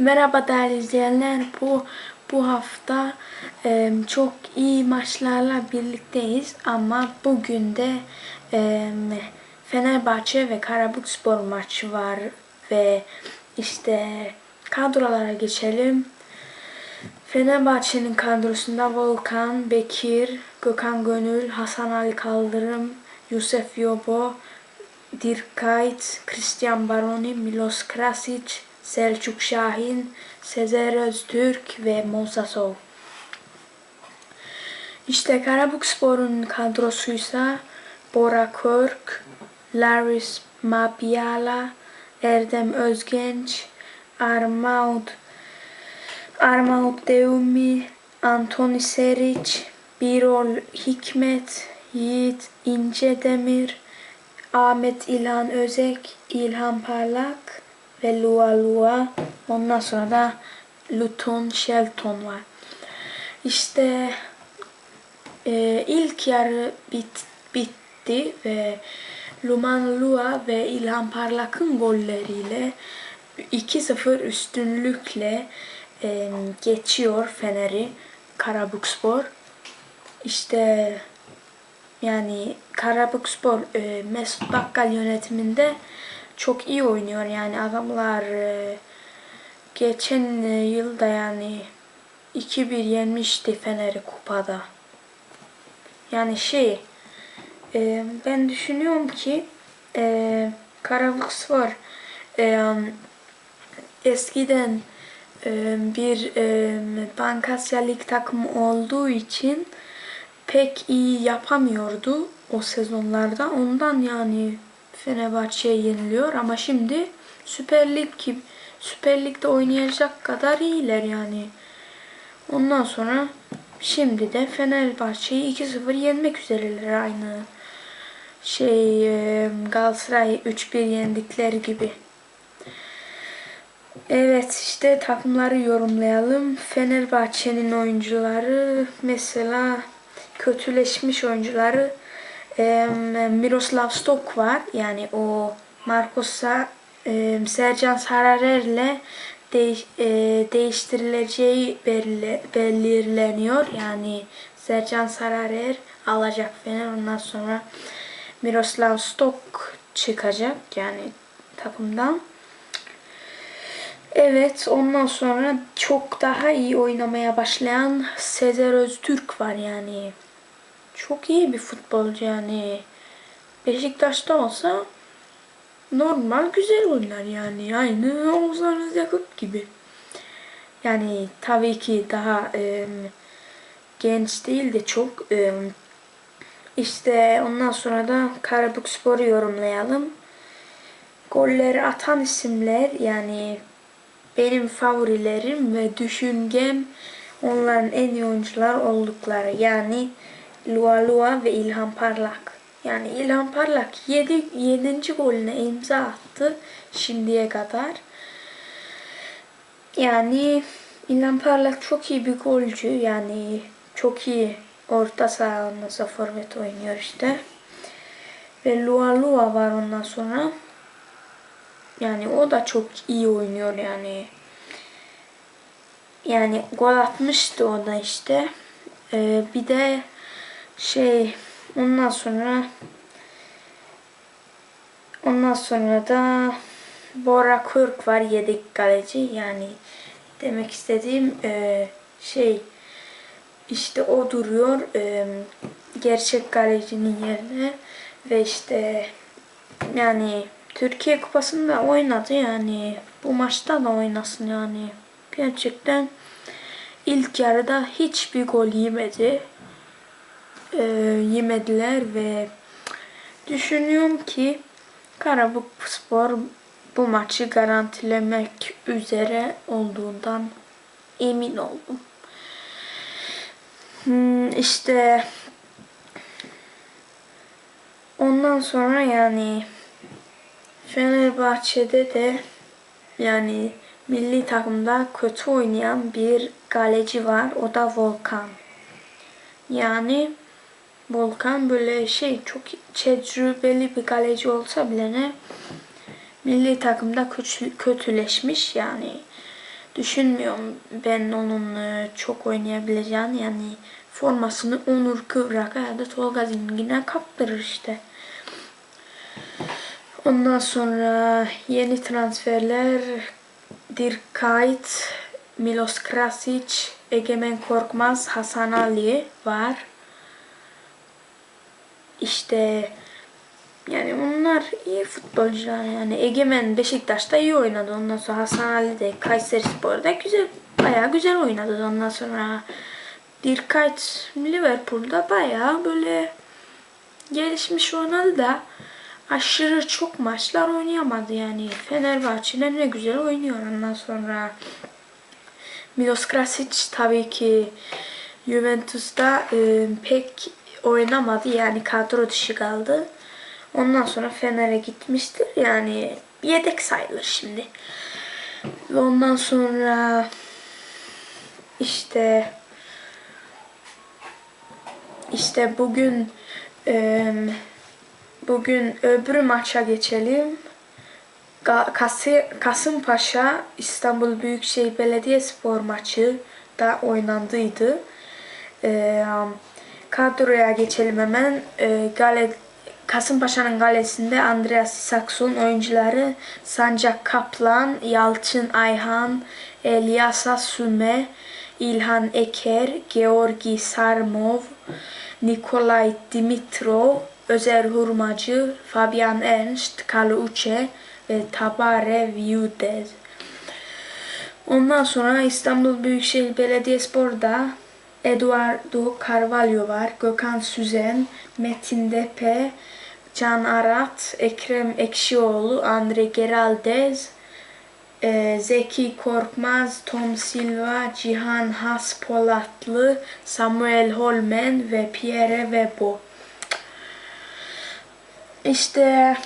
Merhaba değerli izleyenler. Bu bu hafta e, çok iyi maçlarla birlikteyiz ama bugün de e, Fenerbahçe ve Karabükspor maçı var ve işte kadrolara geçelim. Fenerbahçe'nin kadrosunda Volkan, Bekir, Gökhan Gönül, Hasan Ali Kaldırım, Yusuf Yobo, Dirkayt, Christian Baroni, Milos Krasic, Selçuk Şahin, Sezer Öztürk ve Mosasov. İşte Karabükspor'un kadrosuysa Bora Körk, Laris Mabiala, Erdem Özgenç, Armaud Armaud Deumi, Antoni Seric, Birol Hikmet, Yiğit İncedemir, Ahmet İlhan Özek, İlhan Parlak ve Lua Lua. Ondan sonra da Luton Shelton var. İşte e, ilk yarı bit, bitti ve Luman Lua ve İlhan Parlak'ın golleriyle 2-0 üstünlükle e, geçiyor Fener'i Karabükspor. İşte yani Karabükspor e, Mesut Bakkal yönetiminde çok iyi oynuyor yani adamlar e, geçen e, yılda yani 2-1 yenmişti Fener'i kupada. Yani şey e, ben düşünüyorum ki e, e, eskiden bir e, Bankasya Lig takımı olduğu için pek iyi yapamıyordu o sezonlarda. Ondan yani Fenerbahçe'ye yeniliyor ama şimdi Süper Lig gibi Süper Lig'de oynayacak kadar iyiler yani. Ondan sonra şimdi de Fenerbahçe'yi 2-0 yenmek üzereler aynı şey e, Galatasaray 3-1 yendikleri gibi. Evet işte takımları yorumlayalım. Fenerbahçe'nin oyuncuları mesela kötüleşmiş oyuncuları Miroslav Stok var. Yani o Marcos'a e, Sercan Sararer'le değiş, e, değiştirileceği belli, belirleniyor. Yani Sercan Sararer alacak Fener. Ondan sonra Miroslav Stok çıkacak yani takımdan. Evet ondan sonra çok daha iyi oynamaya başlayan Sezer Öztürk var yani. Çok iyi bir futbolcu yani. Beşiktaş'ta olsa normal güzel oynar yani. Aynı Oğuzhan Yakup gibi. Yani tabii ki daha e, genç değil de çok e, işte ondan sonra da Karabükspor'u yorumlayalım. Golleri atan isimler yani benim favorilerim ve düşüncem onların en iyi oyuncular oldukları. Yani Lua Lua ve İlhan Parlak. Yani İlhan Parlak 7. 7. golüne imza attı şimdiye kadar. Yani İlhan Parlak çok iyi bir golcü. Yani çok iyi orta saha ondan forvet oynuyor işte. Ve Lua Lua var ondan sonra. Yani o da çok iyi oynuyor yani. Yani gol atmıştı o da işte. Ee, bir de şey ondan sonra ondan sonra da Bora Kürk var yedek kaleci. Yani demek istediğim e, şey işte o duruyor. E, gerçek kalecinin yerine ve işte yani Türkiye Kupası'nda oynadı. Yani bu maçta da oynasın yani. Gerçekten ilk yarıda hiçbir gol yemedi e, yemediler ve düşünüyorum ki Karabükspor bu maçı garantilemek üzere olduğundan emin oldum. Hmm, işte ondan sonra yani Fenerbahçe'de de yani milli takımda kötü oynayan bir kaleci var. O da Volkan. Yani Volkan böyle şey çok tecrübeli bir kaleci olsa bile ne milli takımda kötü, kötüleşmiş yani düşünmüyorum ben onun çok oynayabileceğini yani formasını Onur Kıvrak'a ya da Tolga Zingin'e kaptırır işte. Ondan sonra yeni transferler Dirkayt, Milos Krasic, Egemen Korkmaz, Hasan Ali var. İşte yani onlar iyi futbolcular yani. Egemen Beşiktaş'ta iyi oynadı. Ondan sonra Hasan Ali de Kayseri Spor'da güzel bayağı güzel oynadı. Ondan sonra Dirkayt Liverpool'da bayağı böyle gelişmiş oynadı da aşırı çok maçlar oynayamadı yani. Fenerbahçe'de ne güzel oynuyor ondan sonra. Milos Krasic tabii ki Juventus'ta e, pek oynamadı yani kadro dışı kaldı. Ondan sonra Fener'e gitmiştir yani yedek sayılır şimdi. Ve ondan sonra işte işte bugün bugün öbür maça geçelim. Kasımpaşa İstanbul Büyükşehir Belediyespor maçı da oynandıydı. E, kadroya geçelim hemen. E, Gale, Kasımpaşa'nın galesinde Andreas Sakson oyuncuları Sancak Kaplan, Yalçın Ayhan, Eliasa Süme, İlhan Eker, Georgi Sarmov, Nikolay Dimitrov, Özer Hurmacı, Fabian Ernst, Kaluce ve Tabare Viudez. Ondan sonra İstanbul Büyükşehir Belediyespor'da Eduardo Carvalho var, Gökhan Süzen, Metin Depe, Can Arat, Ekrem Ekşioğlu, Andre Geraldez, e, Zeki Korkmaz, Tom Silva, Cihan Haspolatlı, Samuel Holmen ve Pierre Webo. İşte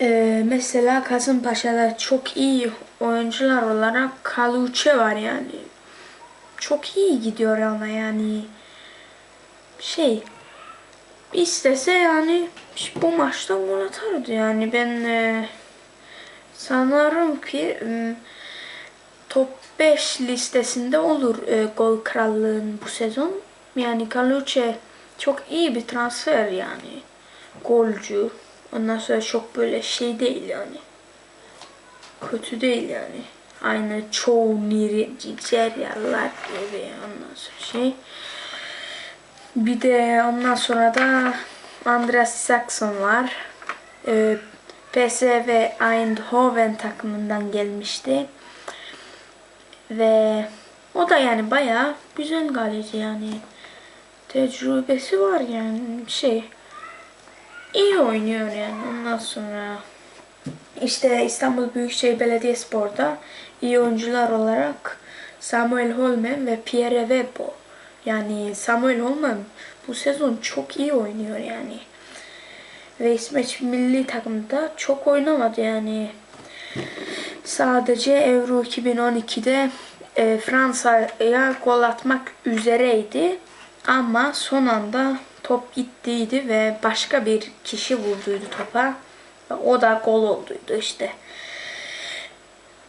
e, mesela Kasımpaşa'da çok iyi oyuncular olarak Kaluçe var yani. Çok iyi gidiyor ama yani şey istese yani bu maçta gol atardı yani ben e, sanırım ki e, top 5 listesinde olur e, gol krallığın bu sezon. Yani Kaluçe çok iyi bir transfer yani golcü. Ondan sonra çok böyle şey değil yani. Kötü değil yani. Aynı çoğu Nijeryalılar gibi ondan sonra şey. Bir de ondan sonra da Andreas Saxon var. Ee, PSV Eindhoven takımından gelmişti. Ve o da yani bayağı güzel galeci yani. Tecrübesi var yani şey iyi oynuyor yani. Ondan sonra işte İstanbul Büyükşehir Belediyespor'da iyi oyuncular olarak Samuel Holmen ve Pierre Webo. Yani Samuel Holmen bu sezon çok iyi oynuyor yani. Ve İsveç milli takımda çok oynamadı yani. Sadece Euro 2012'de e, Fransa'ya gol atmak üzereydi. Ama son anda top gittiydi ve başka bir kişi vurduydu topa. O da gol olduydu işte.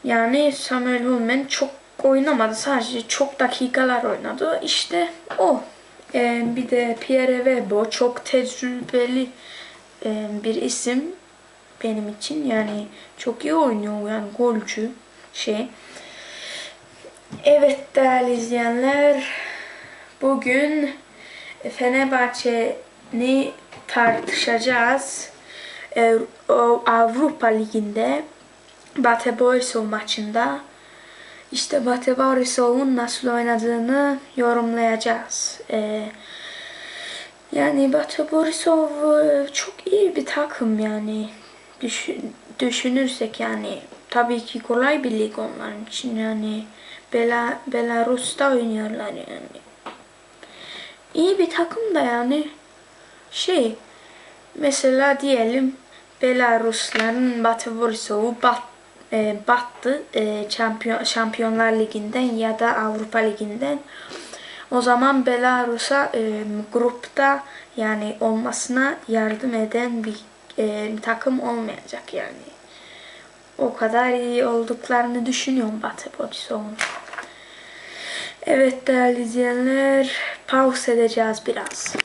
Yani Samuel Hulman çok oynamadı. Sadece çok dakikalar oynadı. İşte o. Ee, bir de Pierre Webo çok tecrübeli e, bir isim benim için. Yani çok iyi oynuyor yani golcü şey. Evet değerli izleyenler bugün Fenerbahçe'ni tartışacağız. Ee, Avrupa Ligi'nde Bate Borisov maçında işte Bate Borisov'un nasıl oynadığını yorumlayacağız. Ee, yani Bate Borisov e, çok iyi bir takım yani. Düşün, düşünürsek yani tabii ki kolay bir lig onların için yani. Bela, Belarus'ta oynuyorlar yani. İyi bir takım da yani. Şey mesela diyelim Belarusların Batı Borisov'u bat, e, battı e, şampiyon, Şampiyonlar Ligi'nden ya da Avrupa Ligi'nden. O zaman Belarus'a e, grupta yani olmasına yardım eden bir e, takım olmayacak yani. o kadar iyi olduklarını düşünüyorum Batı Borisov'un. Evet değerli izleyenler pause edeceğiz biraz.